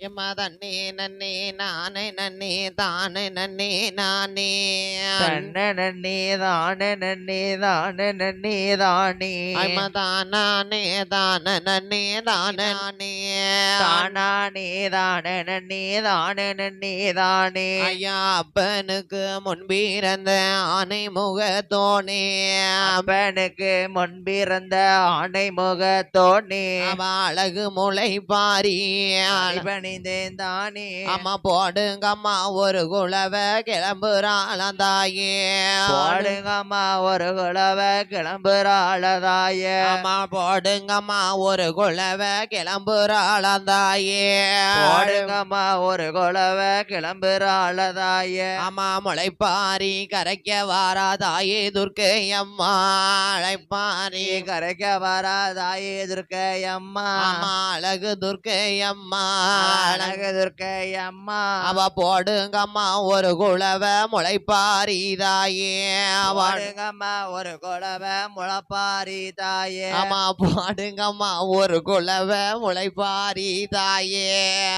எம்மா தண்ணே நன்னே நானே நன்னே தானே நன்னே நானே. தன்ன நன்னே தான நன்னே தான நன்னே தானே. ஐம்மா தானானே தான நன்னே தானே நானே. தானானே தான நன்னே தான நன்னே தானே. ஐயா அப்பனுக்கு முன்பிறந்த ஆனை முகத்தோனே அப்பனுக்கு முன்பிறந்த ஆணை முகத்தோனே அவ அழகு முளை பாரி. பணிந்தேன் தானே அம்மா போடுங்கம்மா ஒரு குளவ கிளம்புறாளாம் தாயே போடுங்கம்மா ஒரு குளவ கிளம்புறாளதாய. அம்மா போடுங்கம்மா ஒரு குளவ கிளம்புறாளாம் தாயே போடுங்கம்மா ஒரு குளவ கிளம்புறாளதாய. அம்மா முளைப்பாரி கரைக்க வாரா தாயே துர்க்கை அம்மா அழைப்பாரி நீ கரைக்க வராதாயே துர்க்கை அம்மா அம்மா அழகு துர்க்கை அம்மா அழகு துர்க்கை அம்மா. அவ போடுங்கம்மா ஒரு குளவ முளைப்பாரி தாயே போடுங்கம்மா ஒரு குளவ முளப்பாரி தாயே அம்மா போடுங்கம்மா ஒரு குளவ முளைப்பாரி தாயே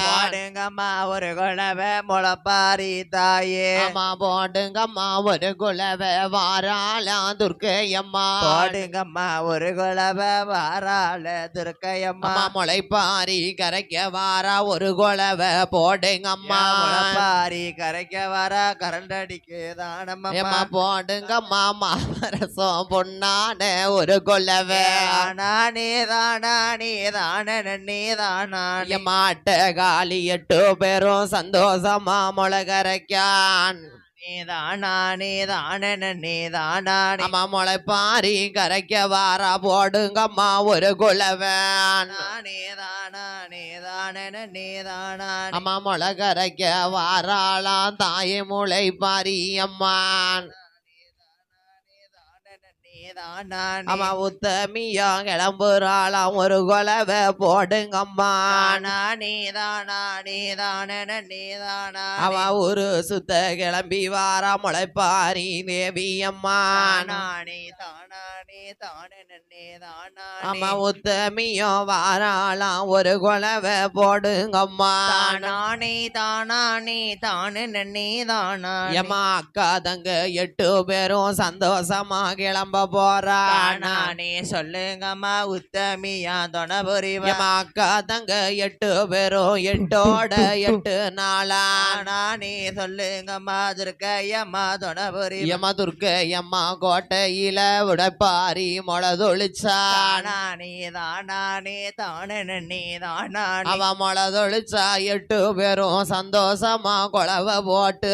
போடுங்கம்மா ஒரு குளவ முளப்பாரி தாயே அம்மா போடுங்கம்மா ஒரு குளவ வாராளாம் துர்க்கை அம்மா போடுங்கம்மா ஒரு குளவ வாராள துர்க்கை அம்மா அம்மா முளைப்பாரி கரைக்க வாரா ஒரு குளவ போடுங்கம்மா முளப்பாரி கரைக்க வர கரண்ட் அடிக்கு? தானம்மா ஏம்மா போடுங்கம்மா மாமரசம் பொன்னான ஒரு குளவ. நானே தானே தான நன்னே தானே மாட்ட காலி எட்டு பேரும் சந்தோஷமா முளகரைக்கான். தானே தான நன்னே தானே அம்மா முளைப்பாரி கரைக்க வாரா போடுங்கம்மா ஒரு தானே அம்மா முளகரைக்க வாராளாம் தாயை முளைப்பாரி அம்மா உத்தமியா கிளம்புறாளாம் ஒரு குலவ போடுங்கம்மா. நானே அவ ஒரு சுத்த கிளம்பி வாரா முளைப்பாரி தேவி அம்மான் நானே தானே தான நன்னே தானே அம்மா உத்தமியோ வாராளாம் ஒரு குலவ போடுங்கம்மா. தானானே தானானே தானே நன்னே தானா எம்மா அக்கா தங்க எட்டு பேரும் சந்தோஷமா கிளம்ப போறா தானானே சொல்லுங்கம்மா உத்தமியா தொண புரிவா. எம்மா அக்கா தங்க எட்டு பேரும் எட்டோட எட்டு நாளா? நானே சொல்லுங்கம்மா துர்க்கையம்மா தொண புரிவா. எம்மா துர்க்க எம்மா கோட்டையில உடைப்பாரி முளதொழிச்சா? தானானே தானே தானானே. அவ முளதொழிச்சா எட்டு பேரும் சந்தோஷமா குழவ போட்டு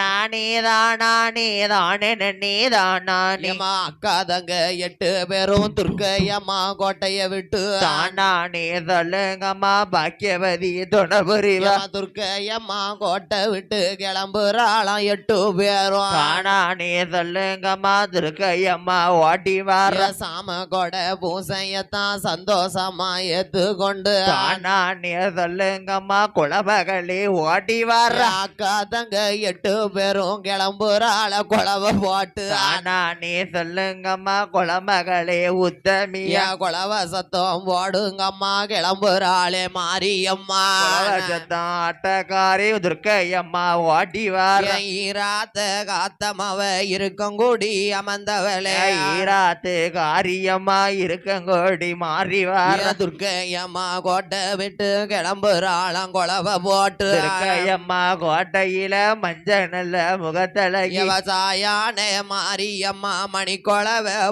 நானே தானானே தானே நன்னே தானானே. எம்மா அக்கா தங்க எட்டு பேரும் துர்க்கையம்மா கோட்டைய விட்டு தானானே சொல்லுங்கம்மா பாக்கியவதி தொண புரிவா எம்மா துர்க்கையம்மா கோட்டை விட்டு கிளம்புறாளாம் எட்டு பேரும். தானானே சொல்லுங்கம்மா துர்க்கையம்மா ஓட்டி வர. சாம கொடை பூசையத்தான் சந்தோஷமா ஏத்துக்கொண்டு. தானானே சொல்லுங்கம்மா குலமகளே ஓட்டி வர. அக்கா தங்க எட்டு பேரும் கிளம்புறாள குழவ போட்டு. தானானே சொல்லுங்கம்மா குலமகளே உத்தமியா. ஐயா குழவ சத்தம் போடுங்கம்மா கிளம்புறாளே மாரியம்மா. சத்தம் ஆட்டக்காரி துர்க்கையம்மா ஓட்டி வர என் ஈராத்த காத்தமவ இருக்கங்குடி அமர்ந்தவளே. ஈராத்து காரியம்மா இருக்கங்கோடி மாறி வர என் துர்க்கையம்மா கோட்டை விட்டு கிளம்புறாளாம் குழவ போட்டு. துர்க்கையம்மா கோட்டையில மஞ்ச நல்ல முகத்தழகி. விவசாயானே மாரியம்மா மணி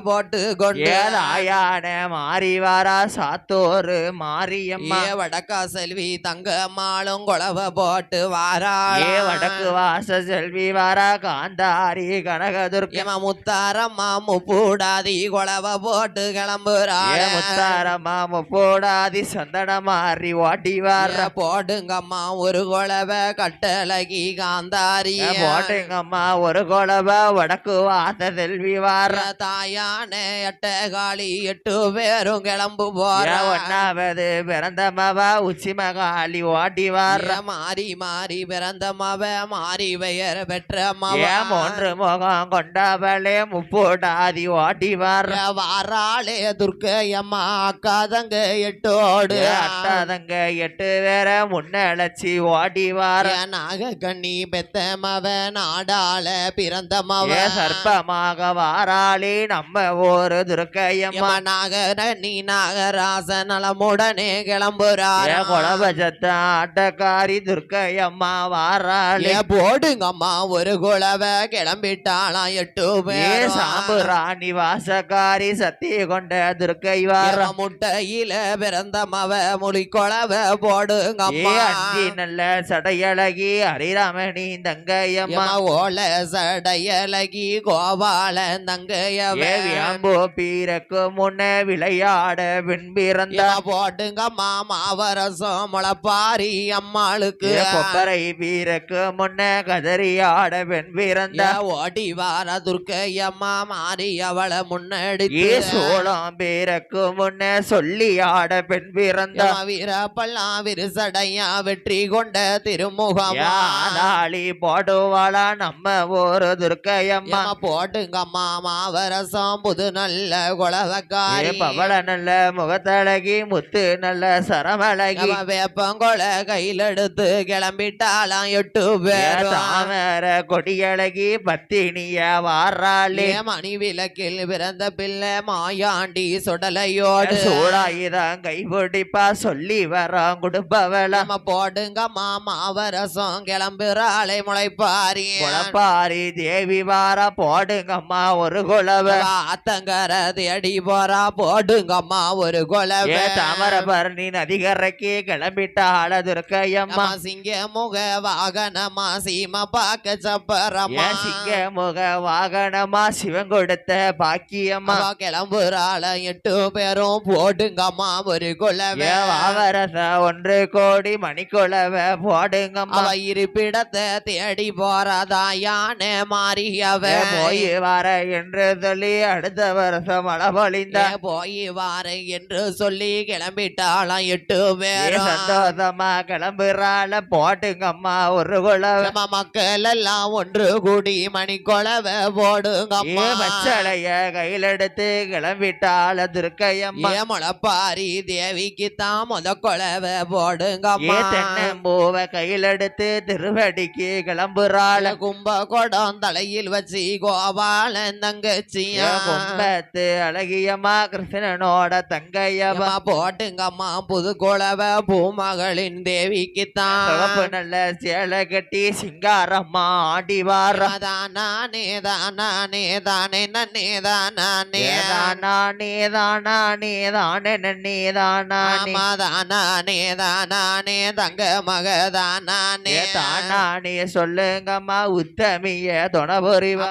போட்டு கொண்டு ஏதாயான மாறி வாரா சாத்தோரு மாரியம்மா. வடக்கா செல்வி தங்க மாளும் குழவ போட்டு வாராள. ஏ வடக்கு வாச செல்வி வாரா காந்தாரி கனகதுர்க்க ஏமா முத்தாரம்மா முப்பூடாதி குழவ போட்டு ஏ கிளம்புறாள முத்தாரம்மா முப்போடாதி சந்தன மாறி ஓட்டி வார போடுங்கம்மா ஒரு குழவ கட்டழகி காந்தாரி போட்டுங்கம்மா ஒரு குழவ வடக்கு வாச செல்வி வார தா தாயான எட்டகாளி எட்டு பேரும் கிளம்பு போற ஒன்னாவது பிறந்த மவா உச்சி மகாளி ஓடி வர்ற மாறி மாறி பிறந்த மவ மாறி பெயர் பெற்ற மவ. மூன்று முகம் கொண்டவளே முப்போடாதி ஓடி வர்ற வாராளே துர்க்கையம்மா அக்கா தங்க எட்டோடு அட்டாதங்க எட்டு பேர முன்னழைச்சி ஓடி வர. நாக கண்ணி பெத்த மவ நாடாள பிறந்த மவ. சர்ப்பமாக வாராளி நம்ம ஒரு துர்க்கையம்மா. எம்மா நாக நீ நாகராச நலமுடனே கிளம்புறார் குலபஜத்த ஆட்டக்காரி துர்க்கையம்மா வாராளி. போடுங்கம்மா ஒரு குளவ கிளம்பிட்டாளாம் எட்டு பேர்? சாம்பு ராணி வாசக்காரி சத்தி கொண்ட துர்க்கை வார. முட்டையில பிறந்த மவ மொழி குளவ ஏ போடுங்கம்மா அஞ்சி நல்ல சடையழகி ஹரிராமணி தங்கையம்மா. ஓல சடையலகி கோபாலன் தங்கையவ ஏ வியம்பு பீரக்கு முன்ன விளையாட பின் பிறந்த எம்மா போடுங்கம்மா மாவரசம் முளப்பாரி அம்மாளுக்கு. கொப்பரை பீரக்கு முன்ன கதறியாட பெண் பிறந்த ஓடி வார துர்க்கையம்மா மாறி அவளை முன்னெடுத்து. சோளம் பீரக்கு முன்ன சொல்லி ஆட பெண் பிறந்த எம்மா வீரப்பல்லாம் விரிசடையா வெற்றி கொண்ட திருமுகமா? யானாளி போடுவாளா நம்ம ஒரு துர்க்கையம்மா? எம்மா போடுங்கம்மா மாவரசம் புது நல்ல குளவக்காரி. பவள நல்ல முகத்தழகி முத்து நல்ல சரமழகி. வேப்பங்கொல கையில் எடுத்து கிளம்பிட்டாலாம் எட்டு ஏ பேரும் தாமர கொடியழகி பத்தினிய வாராளி. மணி விளக்கில் பிறந்த பிள்ளை மாயாண்டி சுடலையோடு. சூடாயுதான் கைபிடிப்பா சொல்லி வரோம் கொடுப்பவள. நம்ம போடுங்கம்மா மாவரசம் கிளம்புறாளை முளைப்பாரி. முளப்பாரி தேவி வாரா போடுங்கம்மா ஒரு குளவ ஆத்தங்கர தேடி போறா போடுங்கம்மா ஒரு கொலவை தாமரபரணி நதிகரைக்கு கிளம்பிட்டாள துர்க்கையம்மா அம்மா சிங்க முக வாகனமா சீம பாக்க சப்பரம்மா. சிங்க முக வாகனமா சிவன் கொடுத்த பாக்கியம்மா. கிளம்புறாள எட்டு பேரும் போடுங்கம்மா ஒரு கொலவை வாவரச ஒன்று கோடி மணிக்குளவ போடுங்கம்மா. இருப்பிடத்தை தேடி போறதா யானை மாறியவ. போய் வர என்று சொல்லி அடுத்த வருஷம் மழை பொழிந்த போய் வார என்று சொல்லி கிளம்பிட்டாளாம் எட்டு ஏ பேரும் சந்தோஷமா கிளம்புறாள போட்டுங்கம்மா ஒரு நம்ம மக்கள் எல்லாம் ஒன்று கூடி மணி கொலவை போடுங்கம்மா பச்சளைய கையில் எடுத்து கிளம்பிட்டாள துர்க்கையம்மா. முளப்பாரி தேவிக்கு தான் முத கொலவை ஏ போடுங்கம்மா தென்னம்பூவ கையில் எடுத்து திருவடிக்கு கிளம்புறாள. கும்ப கொடம் தலையில் வச்சு கோபாலன் தங்கச்சியா கும்பத்து அழகியம்மா கிருஷ்ணனோட தங்கையம்மா. போட்டுங்கம்மா புது கொலவை பூமகளின் தேவிக்கு தான் நல்ல சேலை கட்டி சிங்காரம்மா ஆடி வார தானே தானே தானே நன்னே தானே நானே தானே தானே நன்னே தானே தானே தானே தங்க மகதானே ஏ தானானே சொல்லுங்கம்மா உத்தமிய துணபுரிவா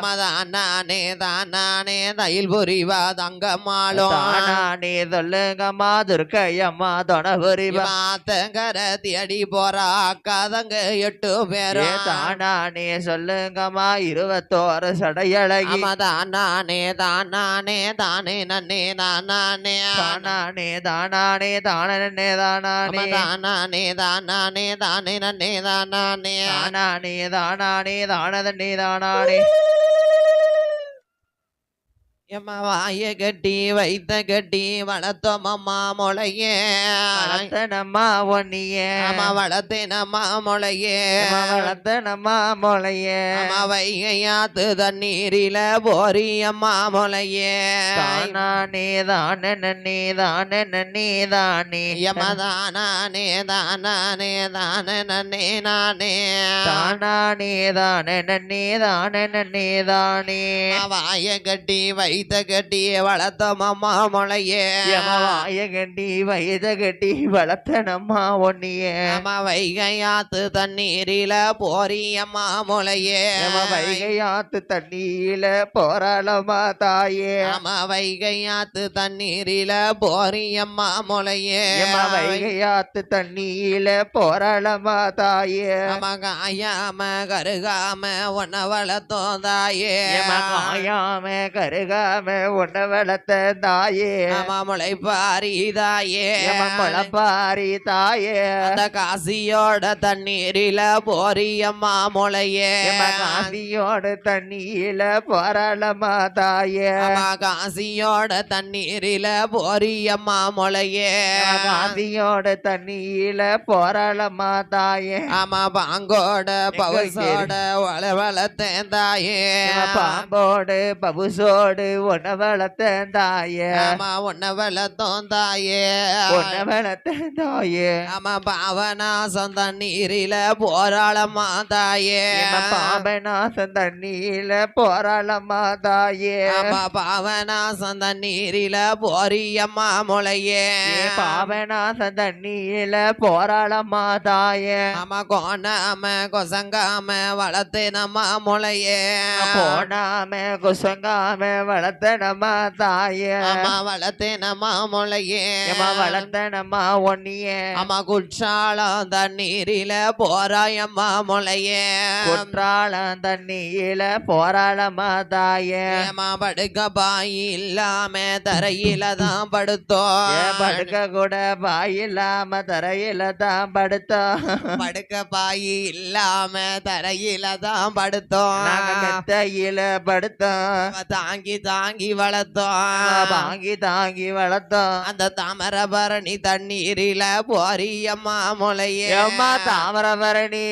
தானே தானே தையில் புரிவா தங்கம்மாளும் தானானே சொல்லுங்கம்மா துர்க்கையம்மா துணபுரிவா. மாத்தங்கர தேடி போறா அக்கா தங்க எட்டு பேரும் தானானே சொல்லுங்கம்மா இருபத்தோரு சடையழகி. ஆமா தானே தானே தானே நன்னே தானே தானானே தானானே தானே தானானே தானே தானே தானே நன்னே தானே தானானே தானானே தானதன்னே தானானே எம்மா வாய கட்டி வைத்த கட்டி வளர்த்தோம் அம்மா முளையே. வளர்த்தனம்மா ஒன்னியே. அம்மா வளர்த்தேனம்மா முளையே. வளர்த்தனம்மா மொளையே. அம்மா வைகையாத்து தண்ணீரில போரி அம்மா முளையே. தானானே தானே தானே நன்னே தானே எம்மா தானே தானே தானே நானே. தானே தானே நன்னே தானே வாய கட்டி வைத்த கட்டி வளர்த்தோம் அம்மா முளையே யமவாய கட்டி வயத கட்டி வளர்த்தனம்மா ஒன்னியே அம்மா வைகையாத்து தண்ணீரில போரி அம்மா முளையே யம வைகையாத்து தண்ணியில போராளமா தாயே. அம்மா வைகையாத்து தண்ணீரில போரி அம்மா முளையே யம வைகையாத்து தண்ணியில போராளமா தாயே. அம்மா காயாம கருகாம உன்ன வளர்த்தோம் தாயே. யம காயாம கருகாம இல்லாம உன்னை வளர்த்த தாயே முளைப்பாரி தாயே. முளப்பாரி தாயே. அந்த காசியோட தண்ணீரில போரியம்மா முளையே. காசியோட தண்ணியில போராளமா தாயே. காசியோட தண்ணீரில போரியம்மா முளையே. காசியோட தண்ணியில போராளமா தாயே. ஆமா பாங்கோட பவசோட வள வளர்த்தேன் தாயே. பாம்போடு பபுசோடு உன்னை வளர்த்த தாயே ஆமா உன்னை வளர்த்தோம் தாயே உன்னை வளர்த்த தாயே ஆமா பாவனாசம் தண்ணீரில போராளம்மா தாயே எம பாபநாசம் தண்ணியில போராளமா தாயே ஆமா பாவனாசம் தண்ணீரில போரியம்மா முளையே. ஏ பாபநாசம் தண்ணியில போராளமா தாயே ஆமா கோணாம கொசங்காம வளர்த்து நம்ம முளையே. போனாம குசங்காம வளர்த்த நம்ம தாயே. ஆமா வளர்த்து நம்ம முளையே. எம வளர்த்த நம்ம ஒன்னிய ஆமா குற்றாலம் தண்ணீரில போராயம்மா முளையே. குற்றாலம் தண்ணியில போராளமா தாயே. ஏமா படுக்க பாய் இல்லாம தரையில தான் படுத்தோம். படுக்க கூட பாயில்லாம தரையில தான் படுத்தோம்? படுக்க பாய் இல்லாம தரையில தான் படுத்தோம். மெத்தையில படுத்தோம். தாங்கி தாங்கி வளர்த்தோம் வாங்கி தாங்கி வளர்த்தோம் அந்த தாமரபரணி தண்ணீரில போரியம்மா முளையே. ஏம்மா தாமரபரணி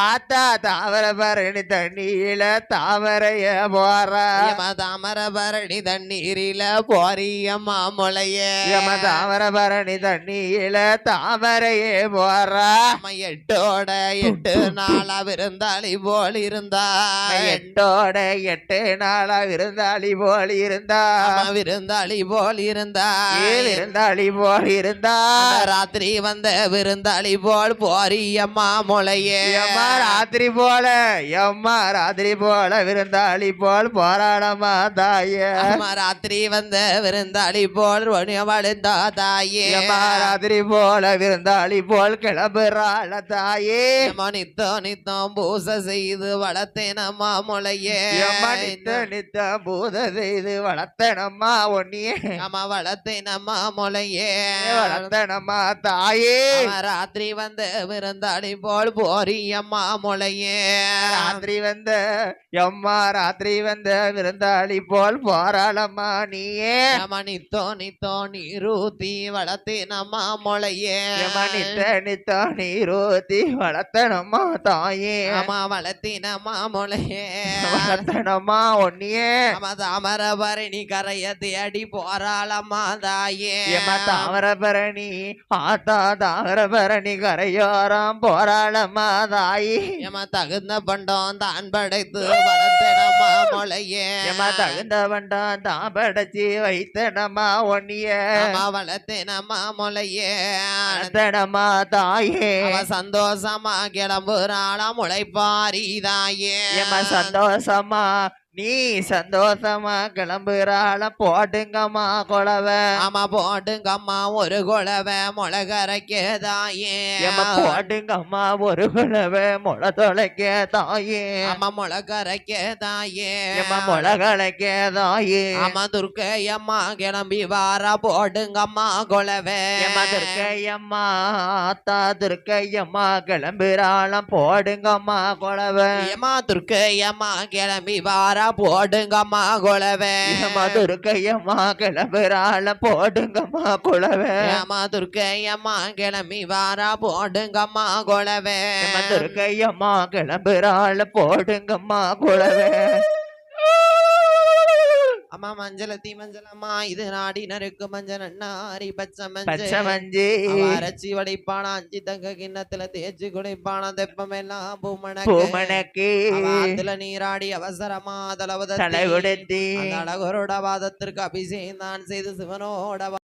ஆத்தா தாமரபரணி தண்ணியில தாமரைய போறா. ஏமா தாமரபரணி தண்ணீரில போரியம்மா முளையே. தாமரபரணி தண்ணியில தாமரையே போறா. எட்டோட எட்டு நாளா விருந்தாளி போல் இருந்தா எட்டோட எட்டு நாளா விருந்தாளி போல் இருந்தா ஆமா, விருந்தாளி போல் இருந்தா விருந்தாளி போல் இருந்தா ராத்திரி வந்த விருந்தாளி போல் போரியம்மா முளையே. எம்மா ராத்திரி போல எம்மா ராத்திரி போல விருந்தாளி போல் போராடமா தாயே அம்மா ராத்திரி வந்த விருந்தாளி போல் வழுந்தா தாயே எம்மா ராத்திரி போல விருந்தாளி போல் கிளம்புறாள தாயே அம்மா நித்தம் நித்தம் பூசை செய்து வளர்த்தேனம்மா முளையே. எம்மா நித்த நித்த பூத செய்து வளர்த்தனம்மா ஒன்னியே அம்மா வளர்த்தேனம்மா முளையே வளர்த்தனம்மா தாயே. அம்மா ராத்திரி வந்த விருந்தாளி போல் போரியம்மா முளையே ராத்திரி வந்த எம்மா ராத்திரி வந்த விருந்தாளி போல் போராளம்மா நீயே. அம்மா நித்தோ நீரூத்தி வளர்த்தேனம்மா முளையே எம்மா நித்த நீரோத்தி வளர்த்தனம்மா தாயே. அம்மா வளர்த்தினம்மா முளையே வளர்த்தனம்மா ஒன்னியே அம்மா தாமரபரணி கரைய தேடி போறாளம்மா தாயே எம்மா தாமரபரணி ஆத்தா தாமரபரணி கரையோரம் போராளம்மா தாயி ஏமா தகுந்த பண்டம் தான் படைத்து வளர்த்தனம்மா முளையே. எம்மா தகுந்த வண்டம் தான் படைச்சி வைத்தனம்மா ஒன்னிய அம்மா வளர்த்தனம்மா முளையே. வளர்த்தனம்மா தாயே. சந்தோஷமா கிளம்புறாளா முளைப்பாரி தாயே எம்மா சந்தோஷமா நீ சந்தோஷமா கிளம்புறாள போட்டுங்கம்மா குழவை ஆமா போட்டுங்கம்மா ஒரு குழவை முளகரைக்க தாயே எம்மா போட்டுங்கம்மா ஒரு குழவை முளை தொலைக்க தாயே அம்மா முளகரைக்க தாயே எம்மா முளை கலைக்க தாயே அம்மா துர்க்கையம்மா கிளம்பி வாரா போடுங்கம்மா குழவை துர்க்கையம்மா ஆத்தா துர்க்கையம்மா கிளம்புறாளாம் போடுங்கம்மா குழவை ஏமா துர்க்கையம்மா கிளம்பி வாரா போடுங்கம்மா குழவை எம்மா துர்க்கையம்மா கிளம்புறாளாம் போடுங்கம்மா குழவை ஏமா துர்க்கையம்மா கிளம்பி வாரா போடுங்கம்மா குழவை எம்மா துர்க்கையம்மா கிளம்புறாள் போடுங்கம்மா குழவை அம்மா மஞ்சள் தீ மஞ்சள் அம்மா இது நாடி நறுக்கு மஞ்சள் அண்ணாரி பச்சை மஞ்சள். மஞ்சி. அரைச்சி வடைப்பானா அஞ்சு தங்க கிண்ணத்துல தேய்ச்சி குடிப்பானா தெப்பமெல்லாம் பூமணக்கு. பூமணக்கு. அதுல நீராடி அவசரமா தளவத தலை உடுத்தி அந்த அழகரோட வாதத்திற்கு அபிஷேகம் தான் செய்து சிவனோட